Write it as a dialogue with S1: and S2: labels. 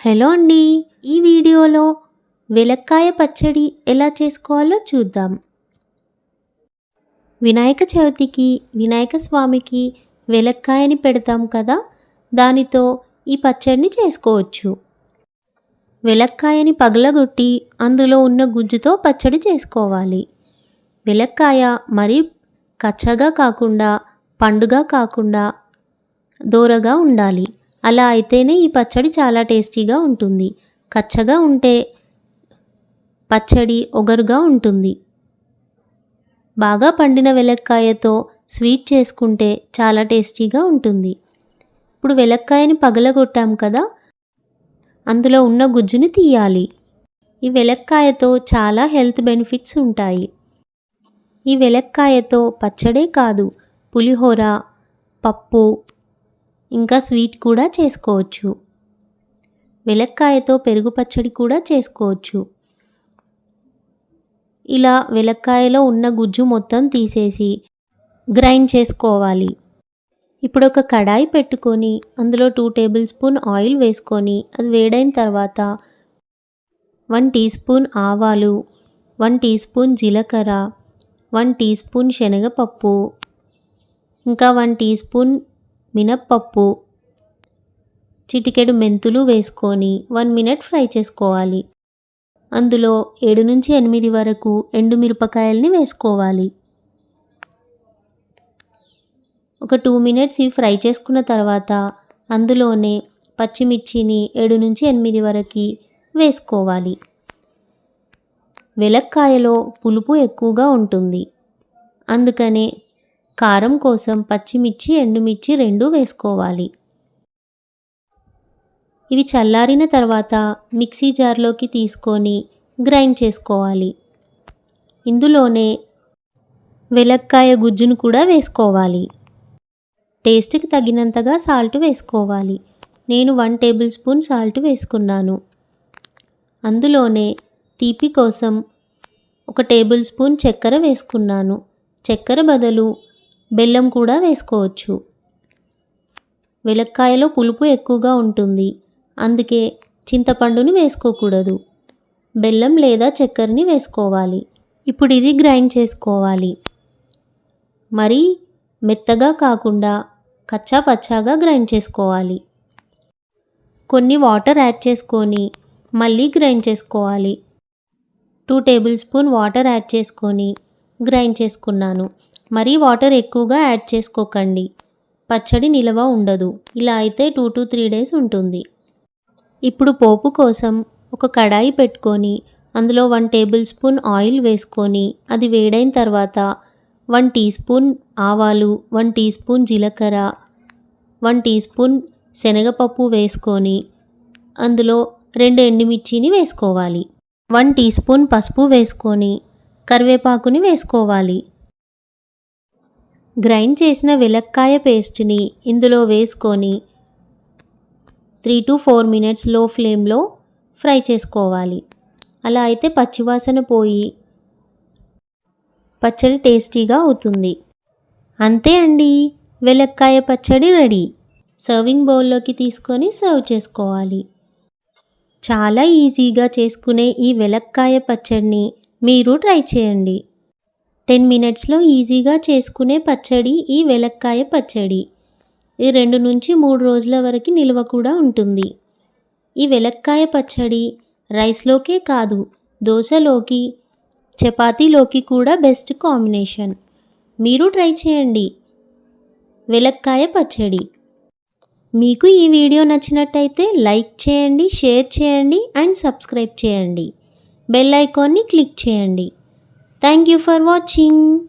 S1: Hello అండి. ఈ వీడియోలో వెలక్కాయ పచ్చడి ఎలా చేసుకోవాలో చూద్దాం. వినాయక చవితికి వినాయక స్వామికి వెలక్కాయని పెడతాం కదా దానితో ఈ పచ్చడిని చేసుకోవచ్చు. వెలక్కాయని పగలగొట్టి అందులో ఉన్న గుజ్జుతో పచ్చడి చేసుకోవాలి. వెలక్కాయ మరీ కచ్చగా కాకుండా పండుగా కాకుండా దోరగా ఉండాలి. అలా అయితేనే ఈ పచ్చడి చాలా టేస్టీగా ఉంటుంది. కచ్చగా ఉంటే పచ్చడి ఒగరుగా ఉంటుంది. బాగా పండిన వెలక్కాయతో స్వీట్ చేసుకుంటే చాలా టేస్టీగా ఉంటుంది. ఇప్పుడు వెలక్కాయని పగలగొట్టాం కదా అందులో ఉన్న గుజ్జుని తీయాలి. ఈ వెలక్కాయతో చాలా హెల్త్ బెనిఫిట్స్ ఉంటాయి. ఈ వెలక్కాయతో పచ్చడే కాదు పులిహోర పప్పు ఇంకా స్వీట్ కూడా చేసుకోవచ్చు. వెలక్కాయతో పెరుగు పచ్చడి కూడా చేసుకోవచ్చు. ఇలా వెలక్కాయలో ఉన్న గుజ్జు మొత్తం తీసేసి గ్రైండ్ చేసుకోవాలి. ఇప్పుడు ఒక కడాయి పెట్టుకొని అందులో టూ టేబుల్ స్పూన్ ఆయిల్ వేసుకొని అది వేడైన తర్వాత వన్ టీ స్పూన్ ఆవాలు వన్ టీ స్పూన్ జీలకర్ర వన్ టీ స్పూన్ శనగపప్పు ఇంకా వన్ టీ స్పూన్ మినప్పప్పు చిటికెడు మెంతులు వేసుకొని వన్ మినిట్ ఫ్రై చేసుకోవాలి. అందులో ఏడు నుంచి ఎనిమిది వరకు ఎండుమిరపకాయల్ని వేసుకోవాలి. ఒక టూ మినిట్స్ ఇవి ఫ్రై చేసుకున్న తర్వాత అందులోనే పచ్చిమిర్చిని ఏడు నుంచి ఎనిమిది వరకు వేసుకోవాలి. వెలక్కాయలో పులుపు ఎక్కువగా ఉంటుంది. అందుకనే కారం కోసం పచ్చిమిర్చి ఎండుమిర్చి రెండు వేసుకోవాలి. ఇవి చల్లారిన తర్వాత మిక్సీ జార్లోకి తీసుకొని గ్రైండ్ చేసుకోవాలి. ఇందులోనే వెలక్కాయ గుజ్జును కూడా వేసుకోవాలి. టేస్ట్కి తగినంతగా సాల్ట్ వేసుకోవాలి. నేను వన్ టేబుల్ స్పూన్ సాల్ట్ వేసుకున్నాను. అందులోనే తీపి కోసం ఒక టేబుల్ స్పూన్ చక్కెర వేసుకున్నాను. చక్కెర బదులు బెల్లం కూడా వేసుకోవచ్చు. వెలక్కాయలో పులుపు ఎక్కువగా ఉంటుంది. అందుకే చింతపండుని వేసుకోకూడదు. బెల్లం లేదా చక్కెరని వేసుకోవాలి. ఇప్పుడు ఇది గ్రైండ్ చేసుకోవాలి. మరీ మెత్తగా కాకుండా కచ్చా పచ్చాగా గ్రైండ్ చేసుకోవాలి. కొన్ని వాటర్ యాడ్ చేసుకొని మళ్ళీ గ్రైండ్ చేసుకోవాలి. Two tablespoon water add చేసుకొని గ్రైండ్ చేసుకున్నాను. మరీ వాటర్ ఎక్కువగా యాడ్ చేసుకోకండి. పచ్చడి నిలవ ఉండదు. ఇలా అయితే టూ టు త్రీ డేస్ ఉంటుంది. ఇప్పుడు పోపు కోసం ఒక కడాయి పెట్టుకొని అందులో వన్ టేబుల్ స్పూన్ ఆయిల్ వేసుకొని అది వేడైన తర్వాత వన్ టీ స్పూన్ ఆవాలు వన్ టీ స్పూన్ జీలకర్ర వన్ టీ స్పూన్ శనగపప్పు వేసుకొని అందులో రెండు ఎండుమిర్చిని వేసుకోవాలి. వన్ టీ స్పూన్ పసుపు వేసుకొని కరివేపాకుని వేసుకోవాలి. గ్రైండ్ చేసిన వెలక్కాయ పేస్ట్ని ఇందులో వేసుకొని త్రీ టు ఫోర్ మినిట్స్లో ఫ్లేమ్లో ఫ్రై చేసుకోవాలి. అలా అయితే పచ్చివాసన పోయి పచ్చడి టేస్టీగా అవుతుంది. అంతే అండి. వెలక్కాయ పచ్చడి రెడీ. సర్వింగ్ బౌల్లోకి తీసుకొని సర్వ్ చేసుకోవాలి. చాలా ఈజీగా చేసుకునే ఈ వెలక్కాయ పచ్చడిని మీరు ట్రై చేయండి. టెన్ మినిట్స్లో ఈజీగా చేసుకునే పచ్చడి ఈ వెలక్కాయ పచ్చడి. ఇది రెండు నుంచి మూడు రోజుల వరకు నిల్వ కూడా ఉంటుంది. ఈ వెలక్కాయ పచ్చడి రైస్లోకే కాదు దోశలోకి చపాతీలోకి కూడా బెస్ట్ కాంబినేషన్. మీరు ట్రై చేయండి. వెలక్కాయ పచ్చడి. మీకు ఈ వీడియో నచ్చినట్టయితే లైక్ చేయండి షేర్ చేయండి అండ్ సబ్స్క్రైబ్ చేయండి. బెల్ ఐకాన్ని క్లిక్ చేయండి. Thank you for watching.